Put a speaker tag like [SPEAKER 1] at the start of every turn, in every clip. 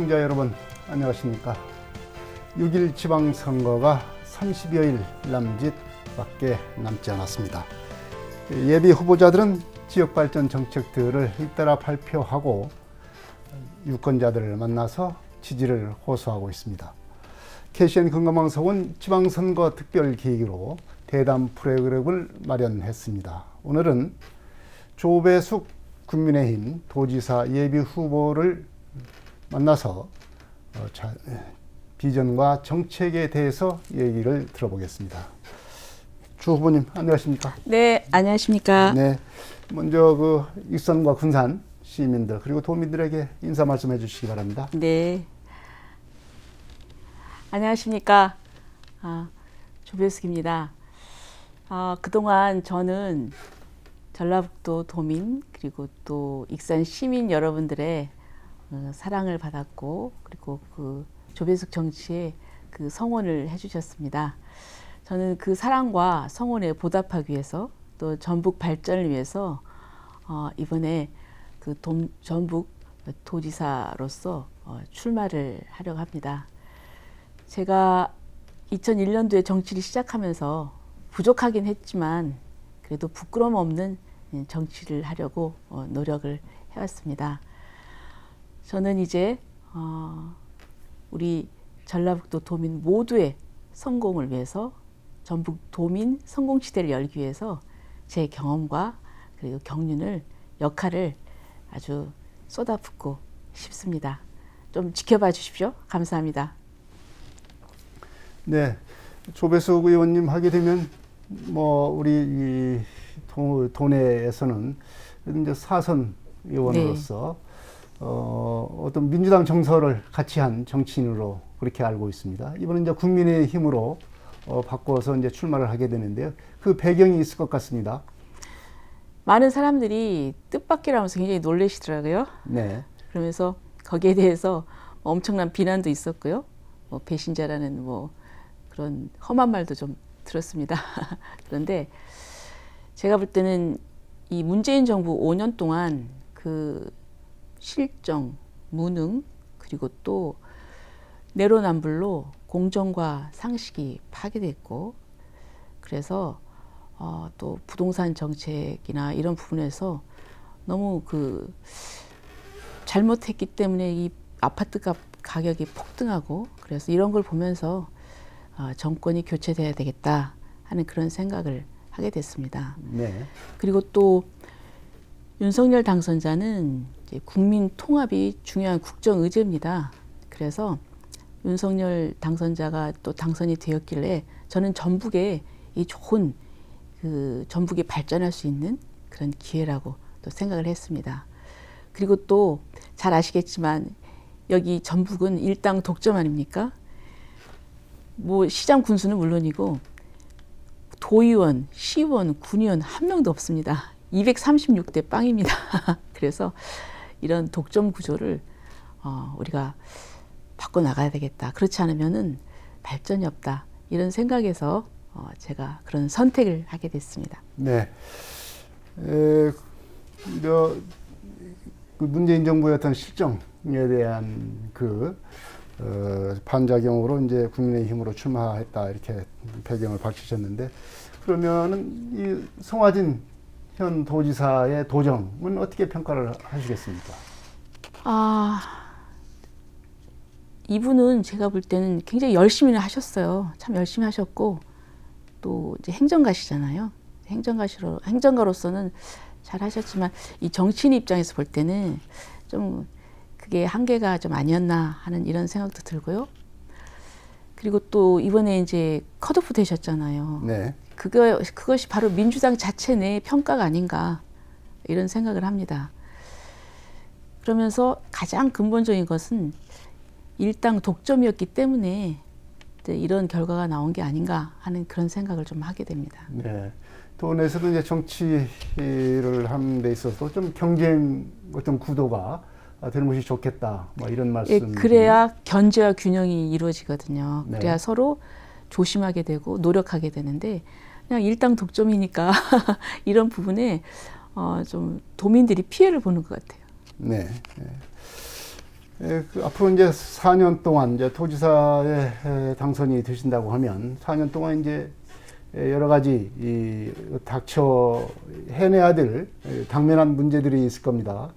[SPEAKER 1] 시청자 여러분 안녕하십니까? 6일 지방선거가 30여일 남짓밖에 남지 않았습니다. 예비 후보자들은 지역발전 정책들을 잇따라 발표하고 유권자들을 만나서 지지를 호소하고 있습니다. KCN 건강방송은 지방선거 특별 계기로 대담 프로그램을 마련했습니다. 오늘은 조배숙 국민의힘 도지사 예비 후보를 만나서 어, 자, 비전과 정책에 대해서 얘기를 들어보겠습니다. 주 후보님 안녕하십니까?
[SPEAKER 2] 네, 안녕하십니까.
[SPEAKER 1] 네, 먼저 그 익선과 군산 시민들 그리고 도민들에게 인사 말씀해 주시기 바랍니다.
[SPEAKER 2] 네. 안녕하십니까. 아, 조배숙입니다. 아, 그동안 저는 전라북도 도민 그리고 또 익산 시민 여러분들의 어, 사랑을 받았고 그리고 그 조배숙 정치에 그 성원을 해주셨습니다. 저는 그 사랑과 성원에 보답하기 위해서 또 전북 발전을 위해서 어, 이번에 그 동, 전북 도지사로서 어, 출마를 하려고 합니다. 제가 2001년도에 정치를 시작하면서 부족하긴 했지만 그래도 부끄러움 없는 예, 정치를 하려고 어, 노력을 해왔습니다. 저는 이제 어, 우리 전라북도 도민 모두의 성공을 위해서 전북 도민 성공 시대를 열기 위해서 제 경험과 그리고 경륜을 역할을 아주 쏟아붓고 싶습니다. 좀 지켜봐 주십시오. 감사합니다.
[SPEAKER 1] 네, 조배숙 의원님 하게 되면 뭐 우리 이 도, 도내에서는 이제 사선 의원으로서 어, 어떤 민주당 정서를 같이 한 정치인으로 그렇게 알고 있습니다. 이번에 이제 국민의 힘으로 어, 바꿔서 이제 출마를 하게 되는데요. 그 배경이 있을 것 같습니다.
[SPEAKER 2] 많은 사람들이 뜻밖이라면서 굉장히 놀라시더라고요.
[SPEAKER 1] 네.
[SPEAKER 2] 그러면서 거기에 대해서 엄청난 비난도 있었고요. 뭐 배신자라는 뭐 그런 험한 말도 좀 들었습니다. 그런데 제가 볼 때는 이 문재인 정부 5년 동안 그 실정, 무능 그리고 또 내로남불로 공정과 상식이 파괴됐고 그래서 어, 또 부동산 정책이나 이런 부분에서 너무 그 잘못했기 때문에 이 아파트 값 가격이 폭등하고 그래서 이런 걸 보면서 어, 정권이 교체돼야 되겠다 하는 그런 생각을 하게 됐습니다.
[SPEAKER 1] 네.
[SPEAKER 2] 그리고 또 윤석열 당선자는 국민 통합이 중요한 국정 의제입니다. 그래서 윤석열 당선자가 또 당선이 되었길래 저는 전북에 이 좋은 그 전북이 발전할 수 있는 그런 기회라고 또 생각을 했습니다. 그리고 또 잘 아시겠지만 여기 전북은 일당 독점 아닙니까? 뭐 시장 군수는 물론이고 도의원, 시의원, 군의원 한 명도 없습니다. 236대 빵입니다. 그래서 이런 독점 구조를 어, 우리가 바꿔 나가야 되겠다. 그렇지 않으면은 발전이 없다. 이런 생각에서 어, 제가 그런 선택을 하게 됐습니다.
[SPEAKER 1] 네. 에, 저, 그 문재인 정부의 어떤 실정에 대한 그 어, 반작용으로 이제 국민의힘으로 출마했다 이렇게 배경을 밝히셨는데 그러면은 이 송화진 현 도지사의 도정은 어떻게 평가를 하시겠습니까?
[SPEAKER 2] 아, 이분은 제가 볼 때는 굉장히 열심히 하셨어요. 참 열심히 하셨고 또 이제 행정가시잖아요. 행정가시로 행정가로서는 잘 하셨지만 이 정치인 입장에서 볼 때는 좀 그게 한계가 좀 아니었나 하는 이런 생각도 들고요. 그리고 또 이번에 이제 컷오프 되셨잖아요.
[SPEAKER 1] 네.
[SPEAKER 2] 그거 그것이 바로 민주당 자체 내 평가가 아닌가 이런 생각을 합니다. 그러면서 가장 근본적인 것은 일당 독점이었기 때문에 이런 결과가 나온 게 아닌가 하는 그런 생각을 좀 하게 됩니다.
[SPEAKER 1] 네. 도내에서도 이제 정치를 하는 데 있어서 좀 경쟁 어떤 구도가 되는 것이 좋겠다. 뭐 이런
[SPEAKER 2] 예,
[SPEAKER 1] 말씀.
[SPEAKER 2] 그래야 견제와 균형이 이루어지거든요.
[SPEAKER 1] 네.
[SPEAKER 2] 그래야 서로 조심하게 되고 노력하게 되는데 그냥 일당 독점이니까 이런 부분에 어, 좀 도민들이 피해를 보는 것 같아요.
[SPEAKER 1] 네. 네. 에, 그 앞으로 이제 4년 동안 이제 도지사에 에, 당선이 되신다고 하면 4년 동안 이제 에, 여러 가지 이 닥쳐 해내야 될 에, 당면한 문제들이 있을 겁니다.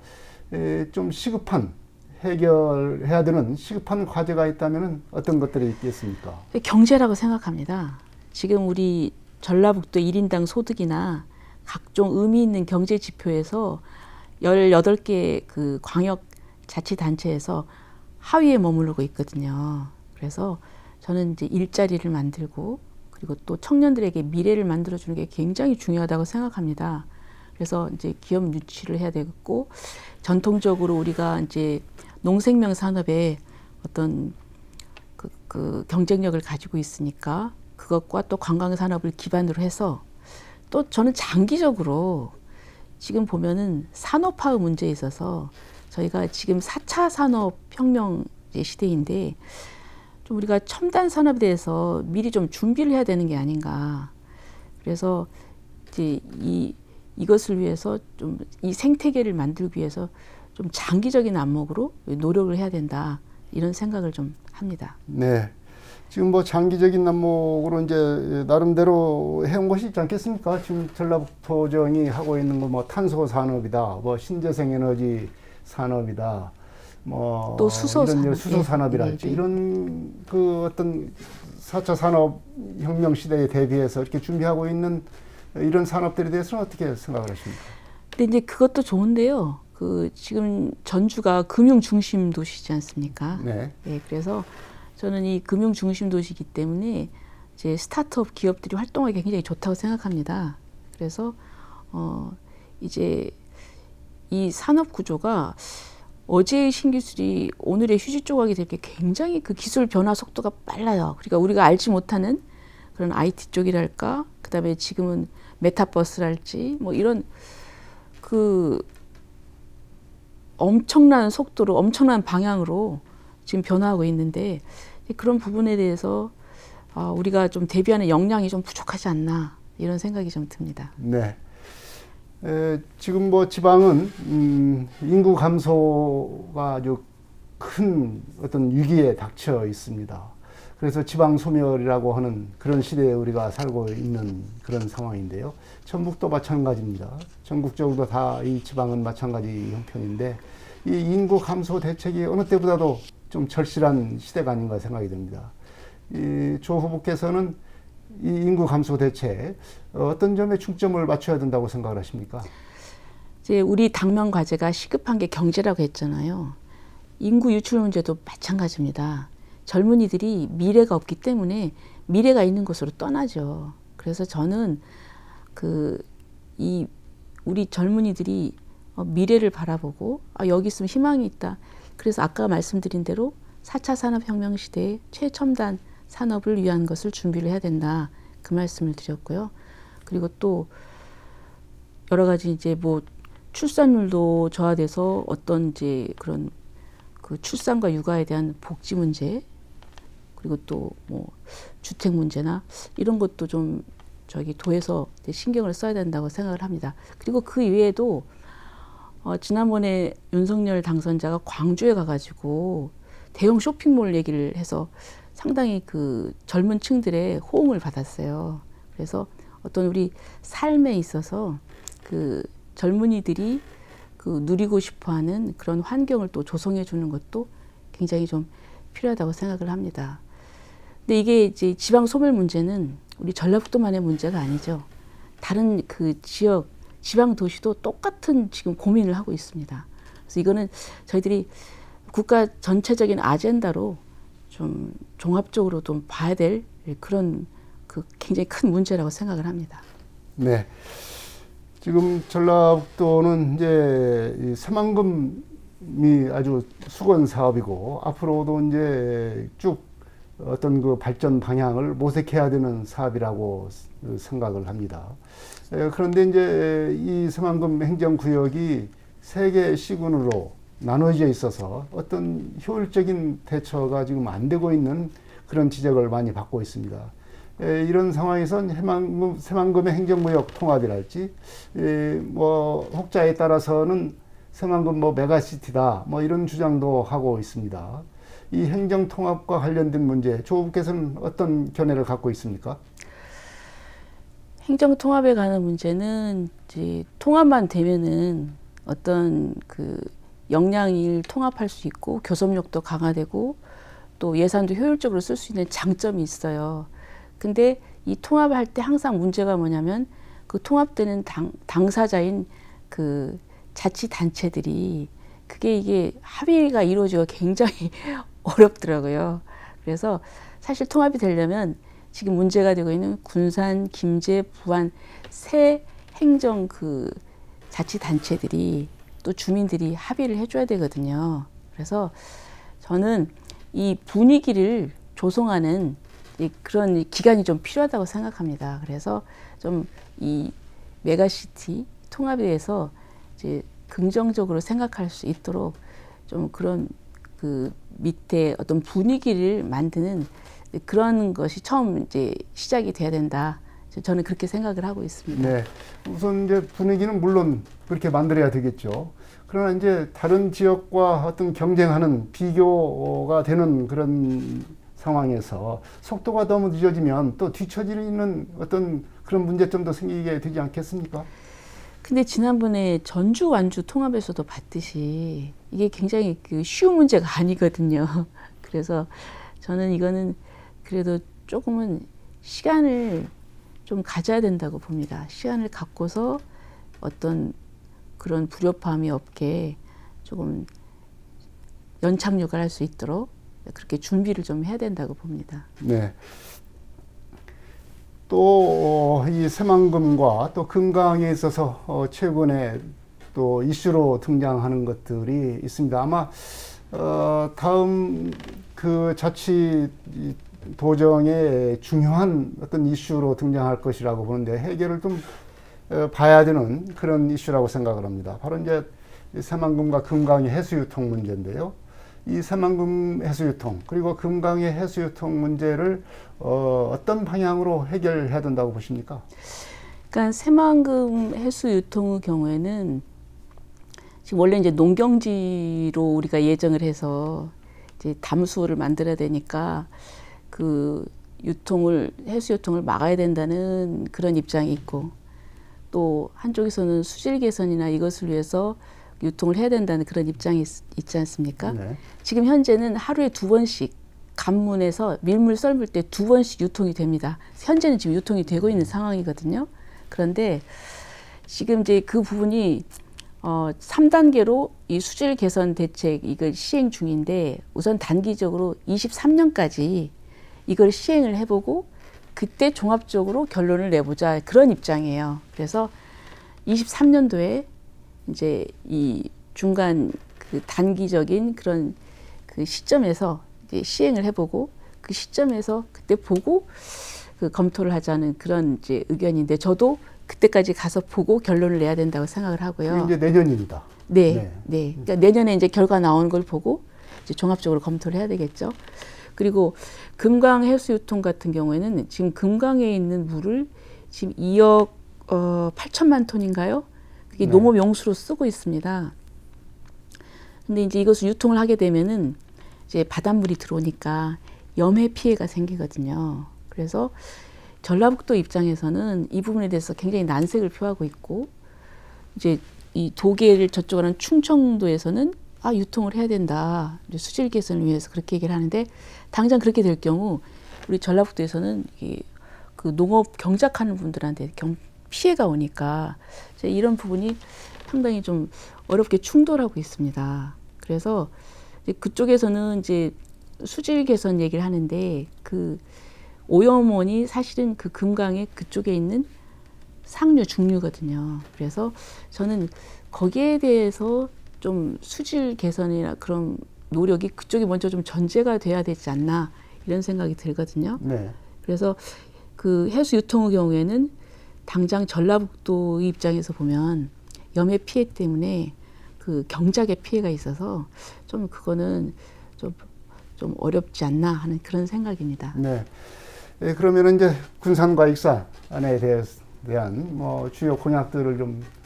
[SPEAKER 1] 에, 좀 시급한 해결해야 되는 시급한 과제가 있다면 어떤 것들이 있겠습니까?
[SPEAKER 2] 경제라고 생각합니다. 지금 우리 전라북도 1인당 소득이나 각종 의미 있는 경제 지표에서 18개 그 광역 자치단체에서 하위에 머무르고 있거든요. 그래서 저는 이제 일자리를 만들고 그리고 또 청년들에게 미래를 만들어주는 게 굉장히 중요하다고 생각합니다. 그래서 이제 기업 유치를 해야 되겠고 전통적으로 우리가 이제 농생명 산업에 어떤 그, 그 경쟁력을 가지고 있으니까 그것과 또 관광 산업을 기반으로 해서 또 저는 장기적으로 지금 보면은 산업화의 문제에 있어서 저희가 지금 4차 산업 혁명 이제 시대인데 좀 우리가 첨단 산업에 대해서 미리 좀 준비를 해야 되는 게 아닌가. 그래서 이제 이 이것을 위해서 좀 이 생태계를 만들기 위해서 좀 장기적인 안목으로 노력을 해야 된다. 이런 생각을 좀 합니다.
[SPEAKER 1] 네. 지금 뭐 장기적인 남목으로 이제 나름대로 해온 것이 있지 않겠습니까? 지금 전라북도정이 하고 있는 거 뭐 탄소 산업이다, 뭐 신재생 에너지 산업이다, 뭐
[SPEAKER 2] 또 수소
[SPEAKER 1] 이런
[SPEAKER 2] 산업.
[SPEAKER 1] 수소
[SPEAKER 2] 예.
[SPEAKER 1] 산업이랄지
[SPEAKER 2] 네, 네.
[SPEAKER 1] 이런 그 어떤 4차 산업 혁명 시대에 대비해서 이렇게 준비하고 있는 이런 산업들에 대해서는 어떻게 생각을 하십니까?
[SPEAKER 2] 근데 이제 그것도 좋은데요. 그 지금 전주가 금융 중심 도시지 않습니까?
[SPEAKER 1] 네.
[SPEAKER 2] 예, 그래서 저는 이 금융 중심 도시이기 때문에 이제 스타트업 기업들이 활동하기 굉장히 좋다고 생각합니다. 그래서 어 이제 이 산업 구조가 어제의 신기술이 오늘의 휴지 조각이 될 게 굉장히 그 기술 변화 속도가 빨라요. 그러니까 우리가 알지 못하는 그런 IT 쪽이랄까, 그 다음에 지금은 메타버스랄지 뭐 이런 그 엄청난 속도로 엄청난 방향으로 지금 변화하고 있는데 그런 부분에 대해서 아, 우리가 좀 대비하는 역량이 좀 부족하지 않나 이런 생각이 좀 듭니다.
[SPEAKER 1] 네. 에, 지금 뭐 지방은 음, 인구 감소가 아주 큰 어떤 위기에 닥쳐 있습니다. 그래서 지방 소멸이라고 하는 그런 시대에 우리가 살고 있는 그런 상황인데요. 전북도 마찬가지입니다. 전국적으로 다 이 지방은 마찬가지 형편인데 이 인구 감소 대책이 어느 때보다도 좀 절실한 시대가 아닌가 생각이 듭니다. 이조 후보께서는 이 인구 감소 대책 어, 어떤 점에 중점을 맞춰야 된다고 생각을 하십니까?
[SPEAKER 2] 이제 우리 당면 과제가 시급한 게 경제라고 했잖아요. 인구 유출 문제도 마찬가지입니다. 젊은이들이 미래가 없기 때문에 미래가 있는 곳으로 떠나죠. 그래서 저는 그 이 우리 젊은이들이 어, 미래를 바라보고 아, 여기 있으면 희망이 있다. 그래서 아까 말씀드린 대로 4차 산업혁명 시대에 최첨단 산업을 위한 것을 준비를 해야 된다. 그 말씀을 드렸고요. 그리고 또 여러 가지 이제 뭐 출산율도 저하돼서 어떤 이제 그런 그 출산과 육아에 대한 복지 문제 그리고 또 뭐 주택 문제나 이런 것도 좀 저기 도에서 신경을 써야 된다고 생각을 합니다. 그리고 그 이외에도 어, 지난번에 윤석열 당선자가 광주에 가가지고 대형 쇼핑몰 얘기를 해서 상당히 그 젊은 층들의 호응을 받았어요. 그래서 어떤 우리 삶에 있어서 그 젊은이들이 그 누리고 싶어 하는 그런 환경을 또 조성해 주는 것도 굉장히 좀 필요하다고 생각을 합니다. 근데 이게 이제 지방 소멸 문제는 우리 전라북도만의 문제가 아니죠. 다른 그 지역 지방 도시도 똑같은 지금 고민을 하고 있습니다. 그래서 이거는 저희들이 국가 전체적인 아젠다로 좀 종합적으로 좀 봐야 될 그런 그 굉장히 큰 문제라고 생각을 합니다.
[SPEAKER 1] 네. 지금 전라북도는 이제 이 새만금이 아주 수건 사업이고 앞으로도 이제 쭉 어떤 그 발전 방향을 모색해야 되는 사업이라고 생각을 합니다. 에, 그런데 이제 이 새만금 행정구역이 세 개 시군으로 나눠져 있어서 어떤 효율적인 대처가 지금 안 되고 있는 그런 지적을 많이 받고 있습니다. 에, 이런 상황에선 해만금, 새만금의 행정구역 통합이랄지, 에, 뭐, 혹자에 따라서는 새만금 뭐 메가시티다 뭐 이런 주장도 하고 있습니다. 이 행정 통합과 관련된 문제 조 후보께서는 어떤 견해를 갖고 있습니까?
[SPEAKER 2] 행정 통합에 관한 문제는 이제 통합만 되면은 어떤 그 역량을 통합할 수 있고 교섭력도 강화되고 또 예산도 효율적으로 쓸 수 있는 장점이 있어요. 근데 이 통합을 할때 항상 문제가 뭐냐면 그 통합되는 당, 당사자인 그 자치단체들이 그게 이게 합의가 이루어지기가 굉장히 어렵더라고요. 그래서 사실 통합이 되려면 지금 문제가 되고 있는 군산, 김제, 부안 세 행정 그 자치단체들이 또 주민들이 합의를 해줘야 되거든요. 그래서 저는 이 분위기를 조성하는 이 그런 기간이 좀 필요하다고 생각합니다. 그래서 좀 이 메가시티 통합에 대해서 이제 긍정적으로 생각할 수 있도록 좀 그런 그 밑에 어떤 분위기를 만드는 그런 것이 처음 이제 시작이 돼야 된다. 저는 그렇게 생각을 하고 있습니다.
[SPEAKER 1] 네. 우선 이제 분위기는 물론 그렇게 만들어야 되겠죠. 그러나 이제 다른 지역과 어떤 경쟁하는 비교가 되는 그런 상황에서 속도가 너무 늦어지면 또 뒤처지는 어떤 그런 문제점도 생기게 되지 않겠습니까?
[SPEAKER 2] 근데 지난번에 전주 완주 통합에서도 봤듯이 이게 굉장히 그 쉬운 문제가 아니거든요. 그래서 저는 이거는 그래도 조금은 시간을 좀 가져야 된다고 봅니다. 시간을 갖고서 어떤 그런 불협화음이 없게 조금 연착륙을 할 수 있도록 그렇게 준비를 좀 해야 된다고 봅니다.
[SPEAKER 1] 네. 또 이 새만금과 또 금강에 있어서 어, 최근에 또 이슈로 등장하는 것들이 있습니다. 아마 어, 다음 그이 도정의 중요한 어떤 이슈로 등장할 것이라고 보는데 해결을 좀 어, 봐야 되는 그런 이슈라고 생각을 합니다. 바로 이제 이 새만금과 금강의 해수유통 문제인데요. 이 새만금 해수유통 그리고 금강의 해수유통 문제를 어, 어떤 방향으로 해결해야 된다고 보십니까?
[SPEAKER 2] 그러니까 새만금 해수 유통의 경우에는 지금 원래 이제 농경지로 우리가 예정을 해서 이제 담수를 만들어야 되니까 그 유통을 해수 유통을 막아야 된다는 그런 입장이 있고 또 한쪽에서는 수질 개선이나 이것을 위해서 유통을 해야 된다는 그런 입장이 있, 있지 않습니까?
[SPEAKER 1] 네.
[SPEAKER 2] 지금 현재는 하루에 두 번씩 간문에서 밀물 썰물 때 두 번씩 유통이 됩니다. 현재는 지금 유통이 되고 있는 상황이거든요. 그런데 지금 이제 그 부분이 어, 3단계로 이 수질 개선 대책 이걸 시행 중인데 우선 단기적으로 23년까지 이걸 시행을 해보고 그때 종합적으로 결론을 내보자 그런 입장이에요. 그래서 23년도에 이제 이 중간 그 단기적인 그런 그 시점에서 이제 시행을 해보고 그 시점에서 그때 보고 그 검토를 하자는 그런 이제 의견인데 저도 그때까지 가서 보고 결론을 내야 된다고 생각을 하고요.
[SPEAKER 1] 이제 내년입니다.
[SPEAKER 2] 네,
[SPEAKER 1] 네.
[SPEAKER 2] 네. 그러니까 내년에 이제 결과 나오는 걸 보고 이제 종합적으로 검토를 해야 되겠죠. 그리고 금강 해수유통 같은 경우에는 지금 금강에 있는 물을 지금 2억 어, 8천만 톤인가요? 그게
[SPEAKER 1] 네.
[SPEAKER 2] 농업 용수로 쓰고 있습니다. 근데 이제 이것을 유통을 하게 되면은 이제 바닷물이 들어오니까 염해 피해가 생기거든요. 그래서 전라북도 입장에서는 이 부분에 대해서 굉장히 난색을 표하고 있고 이제 이 도계를 저쪽 하는 충청도에서는 아 유통을 해야 된다 수질 개선을 위해서 그렇게 얘기를 하는데 당장 그렇게 될 경우 우리 전라북도에서는 이그 농업 경작하는 분들한테 경, 피해가 오니까 이런 부분이 상당히 좀 어렵게 충돌하고 있습니다. 그래서 그쪽에서는 이제 수질 개선 얘기를 하는데 그 오염원이 사실은 그 금강의 그쪽에 있는 상류 중류거든요. 그래서 저는 거기에 대해서 좀 수질 개선이나 그런 노력이 그쪽이 먼저 좀 전제가 돼야 되지 않나 이런 생각이 들거든요.
[SPEAKER 1] 네.
[SPEAKER 2] 그래서 그 해수 유통의 경우에는 당장 전라북도 입장에서 보면 염해 피해 때문에 그 경작의 피해가 있어서 좀 그거는 좀, 좀 어렵지 않나 하는 그런 생각입니다.
[SPEAKER 1] 네. 예, 그러면 이제 군산과 익산에 대해, 대한 뭐 주요 공약들을 좀 음,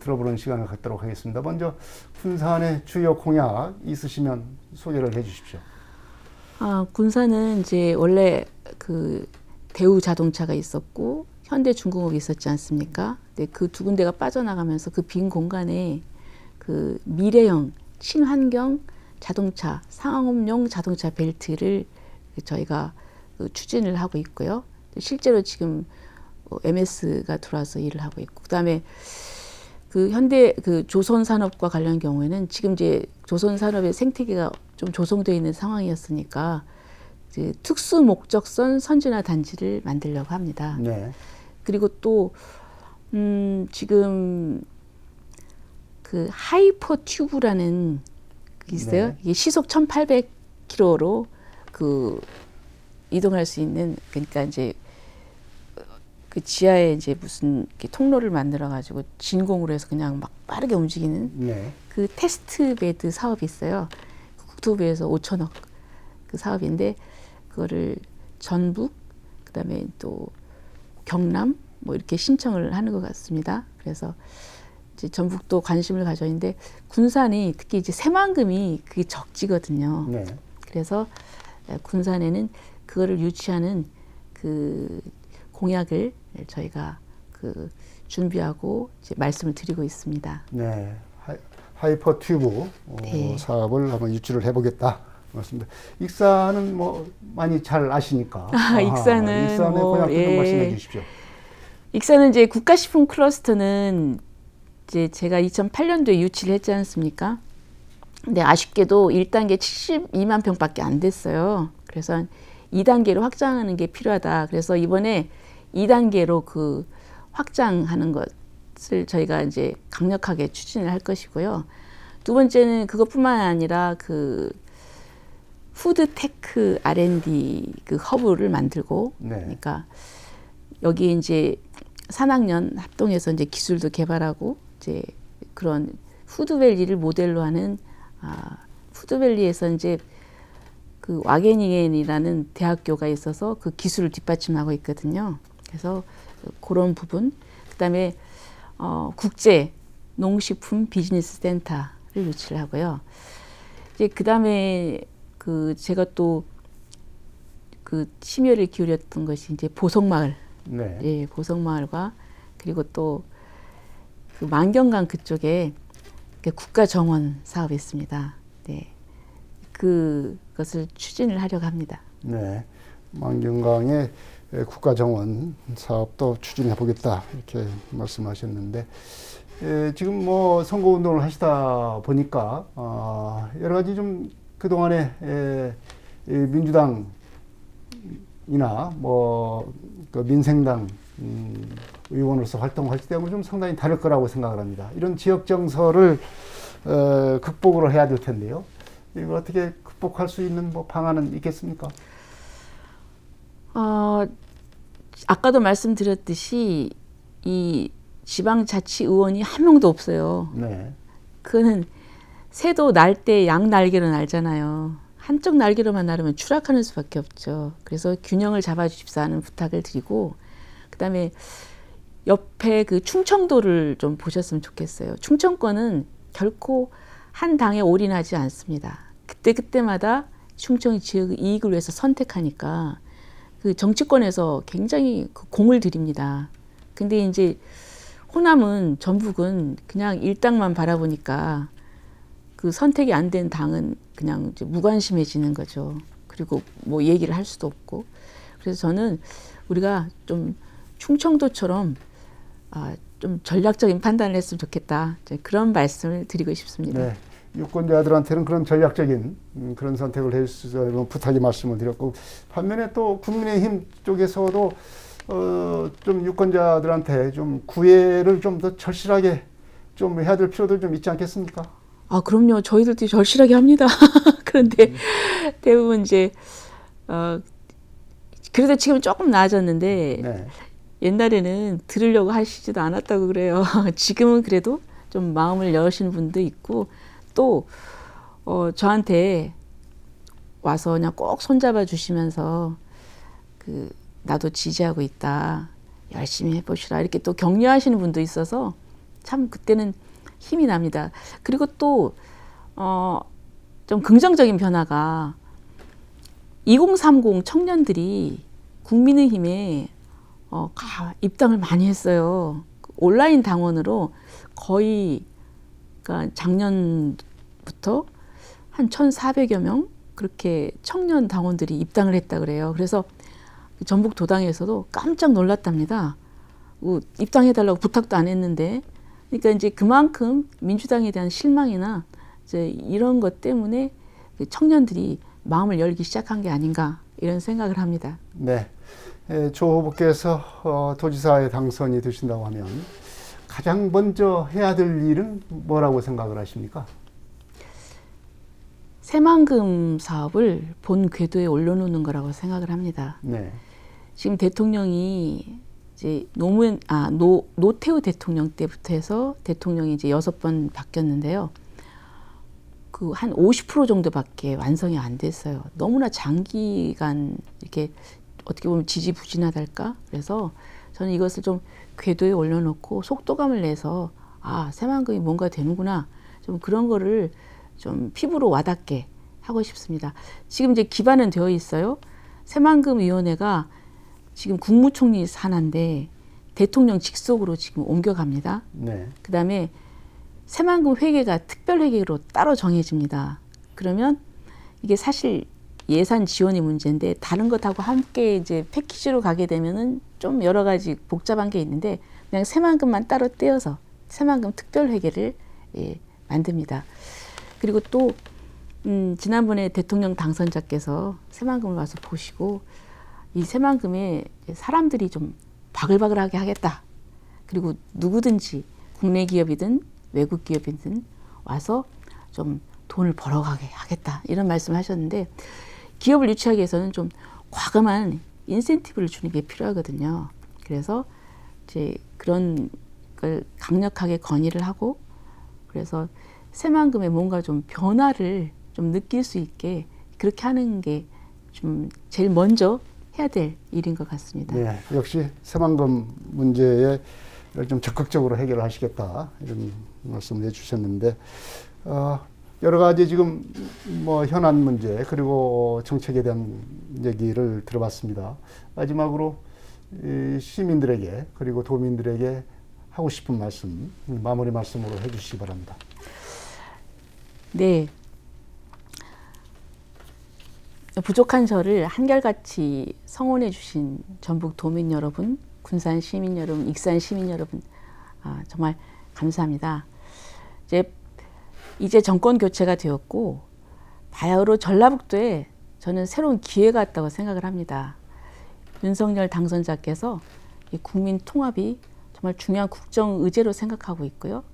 [SPEAKER 1] 들어보는 시간을 갖도록 하겠습니다. 먼저 군산의 주요 공약 있으시면 소개를 해주십시오.
[SPEAKER 2] 아, 군산은 이제 원래 그 대우 자동차가 있었고 현대 중공업이 있었지 않습니까? 근데 그 두 군데가 빠져나가면서 그 빈 공간에 그 미래형 친환경 자동차 상업용 자동차 벨트를 저희가 그 추진을 하고 있고요. 실제로 지금 어, MS가 들어와서 일을 하고 있고 그다음에 그 현대 그 조선 산업과 관련 경우에는 지금 이제 조선 산업의 생태계가 좀 조성되어 있는 상황이었으니까 이제 특수 목적선 선진화 단지를 만들려고 합니다.
[SPEAKER 1] 네.
[SPEAKER 2] 그리고 또 음, 지금 그 하이퍼 튜브라는 게 있어요.
[SPEAKER 1] 네.
[SPEAKER 2] 이게 시속 1,800km로 그 이동할 수 있는 그러니까 이제 그 지하에 이제 무슨 통로를 만들어 가지고 진공으로 해서 그냥 막 빠르게 움직이는
[SPEAKER 1] 네.
[SPEAKER 2] 그 테스트 베드 사업이 있어요. 그 국토부에서 5천억 그 사업인데 그거를 전북 그다음에 또 경남 뭐 이렇게 신청을 하는 것 같습니다. 그래서 이제 전북도 관심을 가져 있는데 군산이 특히 이제 새만금이 그게 적지거든요.
[SPEAKER 1] 네.
[SPEAKER 2] 그래서 에, 군산에는 그거를 유치하는 그 공약을 저희가 그 준비하고 말씀을 드리고 있습니다.
[SPEAKER 1] 네. 하이, 하이퍼 튜브 어,
[SPEAKER 2] 네.
[SPEAKER 1] 사업을 한번 유치를 해보겠다. 맞습니다. 익산은 뭐 많이 잘 아시니까.
[SPEAKER 2] 아,
[SPEAKER 1] 아하,
[SPEAKER 2] 익산은
[SPEAKER 1] 익산의
[SPEAKER 2] 뭐,
[SPEAKER 1] 공약 좀
[SPEAKER 2] 예.
[SPEAKER 1] 말씀해 주십시오.
[SPEAKER 2] 익산은 이제 국가식품 클러스터는 이제 제가 2008년도에 유치를 했지 않습니까? 근데 아쉽게도 1단계 72만 평밖에 안 됐어요. 그래서 한 2단계로 확장하는 게 필요하다. 그래서 이번에 2단계로 그 확장하는 것을 저희가 이제 강력하게 추진을 할 것이고요. 두 번째는 그것뿐만 아니라 그 푸드 테크 R&D 그 허브를 만들고
[SPEAKER 1] 네.
[SPEAKER 2] 그러니까 여기 이제 산학년 합동해서 이제 기술도 개발하고 이제 그런 푸드밸리를 모델로 하는 아, 푸드밸리에서 이제 그 와게니겐이라는 대학교가 있어서 그 기술을 뒷받침하고 있거든요. 그래서 그런 부분, 그다음에 어, 국제 농식품 비즈니스 센터를 유치를 하고요. 이제 그다음에 그 제가 또 그 심혈을 기울였던 것이 이제 보성마을
[SPEAKER 1] 네.
[SPEAKER 2] 예, 보성마을과 그리고 또 그 만경강 그쪽에 그 국가 정원 사업이 있습니다. 네. 그것을 추진을 하려고 합니다.
[SPEAKER 1] 네. 만경강의 국가 정원 사업도 추진해 보겠다 이렇게 말씀하셨는데 에, 지금 뭐 선거 운동을 하시다 보니까 어, 여러 가지 좀 그동안에 에, 이 민주당이나 뭐 그 민생당 음, 의원으로서 활동할 때하고 좀 상당히 다를 거라고 생각을 합니다. 이런 지역 정서를 어, 극복을 해야 될 텐데요. 이걸 어떻게 극복할 수 있는 뭐 방안은 있겠습니까?
[SPEAKER 2] 어, 아까도 말씀드렸듯이 이 지방자치 의원이 한 명도 없어요.
[SPEAKER 1] 네.
[SPEAKER 2] 그는 새도 날 때 양 날개로 날잖아요. 한쪽 날개로만 나르면 추락하는 수밖에 없죠. 그래서 균형을 잡아주십사 하는 부탁을 드리고, 그 다음에 옆에 그 충청도를 좀 보셨으면 좋겠어요. 충청권은 결코 한 당에 올인하지 않습니다. 그때 그때마다 충청 지역 이익을 위해서 선택하니까 그 정치권에서 굉장히 그 공을 들입니다. 근데 이제 호남은 전북은 그냥 일당만 바라보니까 그 선택이 안 된 당은 그냥 무관심해지는 거죠. 그리고 뭐 얘기를 할 수도 없고. 그래서 저는 우리가 좀 충청도처럼 아, 좀 전략적인 판단을 했으면 좋겠다. 이제 그런 말씀을 드리고 싶습니다.
[SPEAKER 1] 네. 유권자들한테는 그런 전략적인 음, 그런 선택을 해주시는 부탁의 말씀을 드렸고 반면에 또 국민의힘 쪽에서도 어, 좀 유권자들한테 좀 구애를 좀 더 절실하게 좀 해야 될 필요도 좀 있지 않겠습니까?
[SPEAKER 2] 아, 그럼요. 저희들도 절실하게 합니다. 그런데 대부분 이제, 어, 그래도 지금 조금 나아졌는데,
[SPEAKER 1] 네.
[SPEAKER 2] 옛날에는 들으려고 하시지도 않았다고 그래요. 지금은 그래도 좀 마음을 여시는 분도 있고, 또, 어, 저한테 와서 그냥 꼭 손잡아 주시면서, 그, 나도 지지하고 있다. 열심히 해보시라. 이렇게 또 격려하시는 분도 있어서, 참 그때는 힘이 납니다. 그리고 또 어, 좀 긍정적인 변화가 2030 청년들이 국민의힘에 어, 가, 입당을 많이 했어요. 온라인 당원으로 거의 그러니까 작년 부터 한 1,400여 명 그렇게 청년 당원들이 입당을 했다 그래요. 그래서 전북 도당에서도 깜짝 놀랐답니다. 뭐 입당해달라고 부탁도 안 했는데, 그러니까 이제 그만큼 민주당에 대한 실망이나 이제 이런 것 때문에 그 청년들이 마음을 열기 시작한 게 아닌가 이런 생각을 합니다.
[SPEAKER 1] 네. 에, 조 후보께서 어, 도지사에 당선이 되신다고 하면 가장 먼저 해야 될 일은 뭐라고 생각을 하십니까?
[SPEAKER 2] 새만금 사업을 본 궤도에 올려놓는 거라고 생각을 합니다.
[SPEAKER 1] 네.
[SPEAKER 2] 지금 대통령이 이제 노무현 아 노, 노태우 대통령 때부터 해서 대통령이 이제 여섯 번 바뀌었는데요. 그 한 50% 정도밖에 완성이 안 됐어요. 너무나 장기간 이렇게 어떻게 보면 지지부진하달까? 그래서 저는 이것을 좀 궤도에 올려놓고 속도감을 내서 아 새만금이 뭔가 되는구나 좀 그런 거를 좀 피부로 와닿게 하고 싶습니다. 지금 이제 기반은 되어 있어요. 새만금 위원회가 지금 국무총리 산하인데 대통령 직속으로 지금 옮겨갑니다.
[SPEAKER 1] 네.
[SPEAKER 2] 그 다음에 새만금 회계가 특별 회계로 따로 정해집니다. 그러면 이게 사실 예산 지원이 문제인데 다른 것하고 함께 이제 패키지로 가게 되면은 좀 여러 가지 복잡한 게 있는데 그냥 새만금만 따로 떼어서 새만금 특별 회계를 예, 만듭니다. 그리고 또 음, 지난번에 대통령 당선자께서 새만금을 와서 보시고 이 새만금에 사람들이 좀 바글바글하게 하겠다. 그리고 누구든지 국내 기업이든 외국 기업이든 와서 좀 돈을 벌어가게 하겠다. 이런 말씀을 하셨는데 기업을 유치하기 위해서는 좀 과감한 인센티브를 주는 게 필요하거든요. 그래서 이제 그런 걸 강력하게 건의를 하고 그래서 새만금에 뭔가 좀 변화를 좀 느낄 수 있게 그렇게 하는 게 좀 제일 먼저 해야 될 일인 것 같습니다.
[SPEAKER 1] 네. 역시 새만금 문제에 좀 적극적으로 해결을 하시겠다 이런 말씀을 해주셨는데 어, 여러 가지 지금 뭐 현안 문제 그리고 정책에 대한 얘기를 들어봤습니다. 마지막으로 이 시민들에게 그리고 도민들에게 하고 싶은 말씀 마무리 말씀으로 해주시기 바랍니다.
[SPEAKER 2] 네. 부족한 저를 한결같이 성원해 주신 전북 도민 여러분, 군산 시민 여러분, 익산 시민 여러분, 아, 정말 감사합니다. 이제 이제 정권 교체가 되었고 바야흐로 전라북도에 저는 새로운 기회가 왔다고 생각을 합니다. 윤석열 당선자께서 이 국민 통합이 정말 중요한 국정 의제로 생각하고 있고요.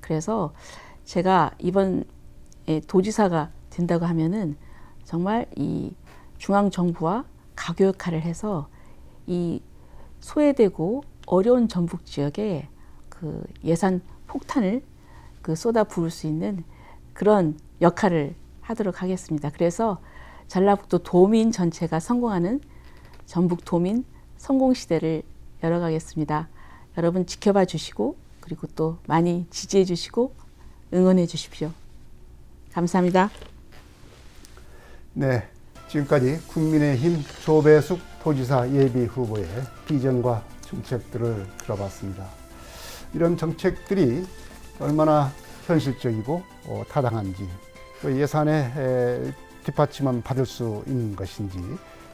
[SPEAKER 2] 그래서 제가 이번 에 도지사가 된다고 하면은 정말 이 중앙 정부와 가교 역할을 해서 이 소외되고 어려운 전북 지역에 그 예산 폭탄을 그 쏟아 부을 수 있는 그런 역할을 하도록 하겠습니다. 그래서 전라북도 도민 전체가 성공하는 전북 도민 성공 시대를 열어가겠습니다. 여러분 지켜봐 주시고 그리고 또 많이 지지해 주시고 응원해 주십시오. 감사합니다.
[SPEAKER 1] 네, 지금까지 국민의힘 조배숙 도지사 예비 후보의 비전과 정책들을 들어봤습니다. 이런 정책들이 얼마나 현실적이고 어, 타당한지 또 예산에 에, 뒷받침만 받을 수 있는 것인지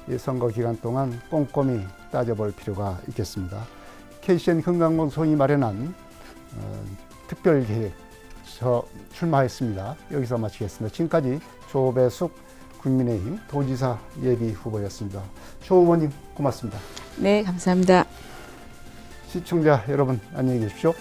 [SPEAKER 1] 이 선거 기간 동안 꼼꼼히 따져볼 필요가 있겠습니다. KCN 건강방송이 마련한 어, 특별 계획 저 출마했습니다. 여기서 마치겠습니다. 지금까지 조배숙 국민의힘 도지사 예비 후보였습니다. 조 후보님 고맙습니다.
[SPEAKER 2] 네, 감사합니다.
[SPEAKER 1] 시청자 여러분 안녕히 계십시오.